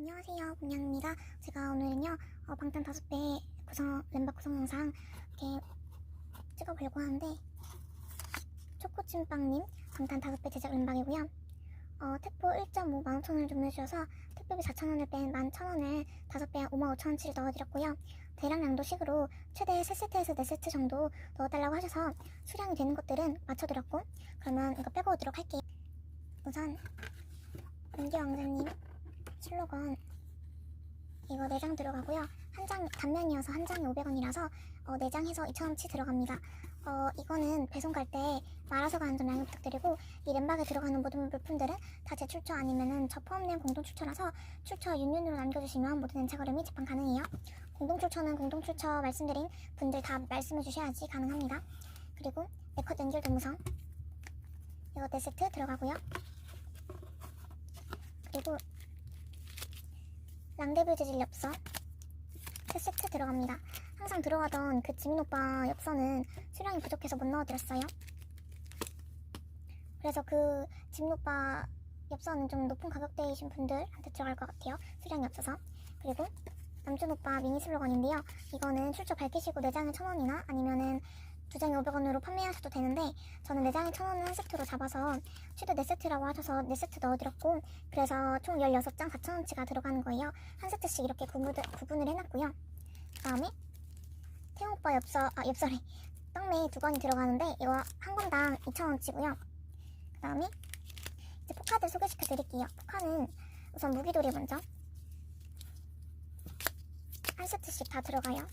안녕하세요. 공양입니다. 제가 오늘은요, 어, 방탄 다섯 배 구성, 램바 구성 영상 이렇게 찍어보려고 하는데, 초코찐빵님 방탄 다섯 배 제작 램방이고요. 어, 택보 1.5 15,000원을 주문해주셔서 택배비 4,000원을 뺀 11,000원을 다섯 배 55,000원치를 넣어드렸고요. 대량량도 식으로 최대 3세트에서 4세트 정도 넣어달라고 하셔서 수량이 되는 것들은 맞춰드렸고, 그러면 이거 빼고 오도록 할게요. 우선, 은기 왕자님 슬로건 이거 4장 들어가고요. 한 장 단면이어서 한 장이 500원이라서 어, 4장 해서 2,000원치 들어갑니다. 어, 이거는 배송 갈 때 말아서 가는 점 양해 부탁드리고 이 램박에 들어가는 모든 물품들은 다 제 출처 아니면은 저 포함된 공동 출처라서 출처 윤윤으로 남겨주시면 모든 엔차 거름이 재판 가능해요. 공동 출처는 공동 출처 말씀드린 분들 다 말씀해 주셔야지 가능합니다. 그리고 네컷 연결 동무성 이거 4세트 들어가고요. 그리고 랑데뷰 재질 엽서 세 세트 들어갑니다. 항상 들어가던 그 지민 오빠 엽서는 수량이 부족해서 못 넣어드렸어요. 그래서 그 지민 오빠 엽서는 좀 높은 가격대이신 분들한테 들어갈 것 같아요. 수량이 없어서. 그리고 남준 오빠 미니 슬로건인데요. 이거는 출처 밝히시고 4장에 1000원이나 아니면은 두 장에 500원으로 판매하셔도 되는데 저는 4장에 1000원을 한 세트로 잡아서 최대 4세트라고 하셔서 4세트 넣어드렸고 그래서 총 16장 4,000원치가 들어가는 거예요. 한 세트씩 이렇게 구분, 구분을 해놨고요. 그 다음에 태용오빠 엽서, 아 엽서래 떡메 두 건이 들어가는데 이거 한 건당 2,000원치고요. 그 다음에 이제 포카들 소개시켜 드릴게요. 포카는 우선 무기돌이 먼저 한 세트씩 다 들어가요.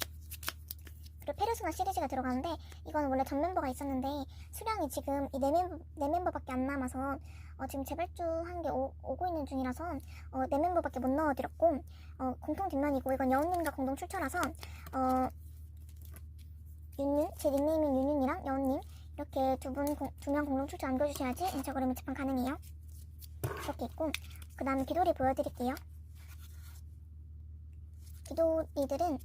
그리고 페르소나 시리즈가 들어가는데 이거는 원래 전 멤버가 있었는데 수량이 지금 이 네 멤버, 네 멤버밖에 안 남아서 어, 지금 재발주한 게 오, 고 있는 중이라서 어, 네 멤버밖에 못 넣어드렸고 어, 공통 뒷면이고 이건 여운님과 공동 출처라서 어, 윤윤 제 닉네임인 윤윤이랑 여운님 이렇게 두 분 두 명 공동 출처 남겨주셔야지 인처그램 재판 가능해요. 이렇게 있고 그 다음에 귀돌이 보여드릴게요. 귀돌이들은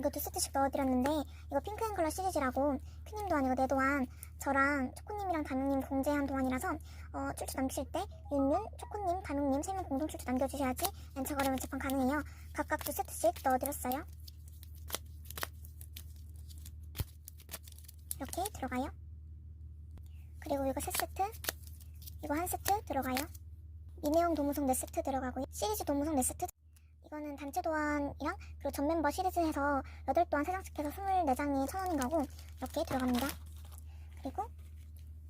이거 두 세트씩 넣어드렸는데 이거 핑크앤 컬러 시리즈라고 도안 이거 내 도안 저랑 초코님이랑 담용님 공제한 도안이라서 어, 출처 남기실 때 윤윤, 초코님, 담용님 세 명 공동 출처 남겨주셔야지 엔차 거래면 재판 가능해요. 각각 두 세트씩 넣어드렸어요. 이렇게 들어가요. 그리고 이거 세 세트, 이거 한 세트 들어가요. 미네용 도무성 네 세트 들어가고요. 시리즈 도무성 네 세트 이거는 단체 도안이랑 그리고 전 멤버 시리즈에서 8도안 3장씩 해서 24장이 1000원인 거고 이렇게 들어갑니다. 그리고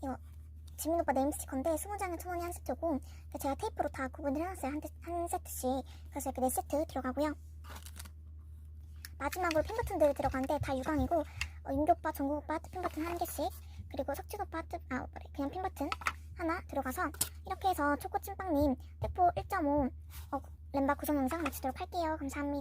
이거 지민 오빠 네임 스티커인데 20장에 1000원이 한 세트고 그 제가 테이프로 다 구분을 해놨어요. 한, 테- 한 세트씩. 그래서 이렇게 4세트 들어가고요. 마지막으로 핀 버튼들이 들어가는데 다 유광이고 어, 윤기 오빠, 정국 오빠 핀 버튼 한 개씩 그리고 석진 오빠 뜻, 아 그냥 핀 버튼 하나 들어가서 이렇게 해서 초코찐빵님 택포 1.5 어, 램바 구성 영상 마치도록 할게요. 감사합니다.